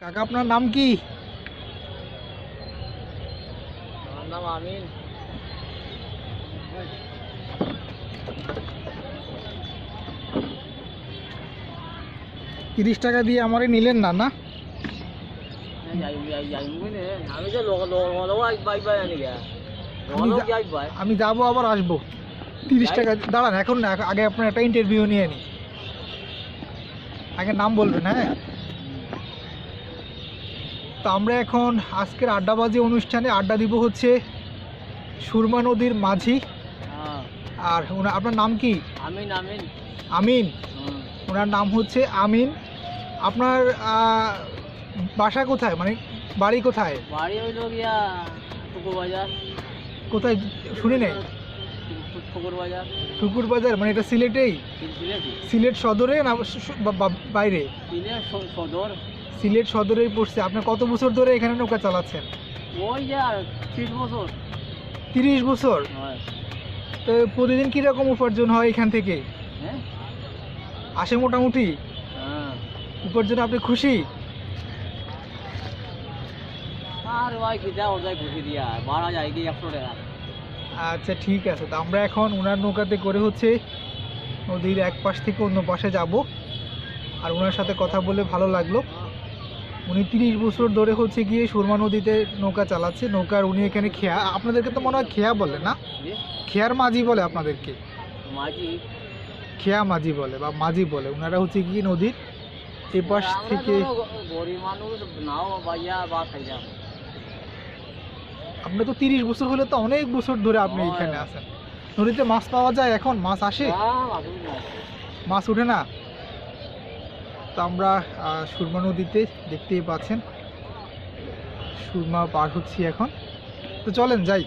কাকা আপনার নাম কি? আমার নাম আমিন। তিরিশ টাকা দিয়ে আমারে নিলেন না না? আমি যাব আবার আসব। তিরিশ টাকা দাঁড়ান এখন না আগে আপনার একটা ইন্টারভিউ নিয়ে নিই আগে নাম বলবেন হ্যাঁ? তো আমরা এখন আজকের আড্ডাবাজি অনুষ্ঠানে আড্ডা দিব হচ্ছে সুরমা নদীর মাঝি। হ্যাঁ। আর ওনা- আপনার নাম কি? আমিন আমিন। আমিন? ওনার নাম হচ্ছে আমিন। আপনার বাসা কোথায়? মানে বাড়ি কোথায়? বাড়ি হইল গিয়া বাজার। কোথায়? শুনে নেই। ঠুকুর বাজার। মানে এটা সিলেটেই? সিলেট সদরে না বাইরে? সদর। সিলেট সদরেই পড়ছে। আপনি কত বছর ধরে এখানে নৌকা চালাচ্ছেন? ওই আর ত্রিশ বছর। তিরিশ বছর? তো প্রতিদিন কীরকম উপার্জন হয় এখান থেকে? হ্যাঁ। আসে মোটামুটি? হ্যাঁ। উপার্জন আপনি খুশি? আর ভাই কি দেওয়া যায় ঘুষি দিয়া? ভাড়া যায় কি একশো টাকা? আচ্ছা ঠিক আছে। তো আমরা এখন ওনার নৌকাতে করে হচ্ছে নদীর এক পাশ থেকে অন্য পাশে যাব। আর ওনার সাথে কথা বলে ভালো লাগল। উনি তিরিশ বছর ধরে হচ্ছে গিয়ে সুরমা নদীতে নৌকা চালাচ্ছে নৌকার উনি এখানে খেয়া আপনাদেরকে তো মনে হয় খেয়া বলে না? খেয়ার মাঝি বলে আপনাদেরকে? মাঝি। খেয়া মাঝি বলে বা মাঝি বলে ওনারা হচ্ছে গিয়ে নদীর এ পাশ আমরা থেকে আপনি তো তিরিশ বছর হলে তো অনেক বছর ধরে আপনি এখানে আছেন। নদীতে মাছ পাওয়া যায় এখন? মাছ আসে? আসুন। মাছ ওঠে না? তো আমরা সুরমা নদীতে দেখতেই পাচ্ছেন। সুরমা পার হচ্ছি এখন। তো চলেন যাই।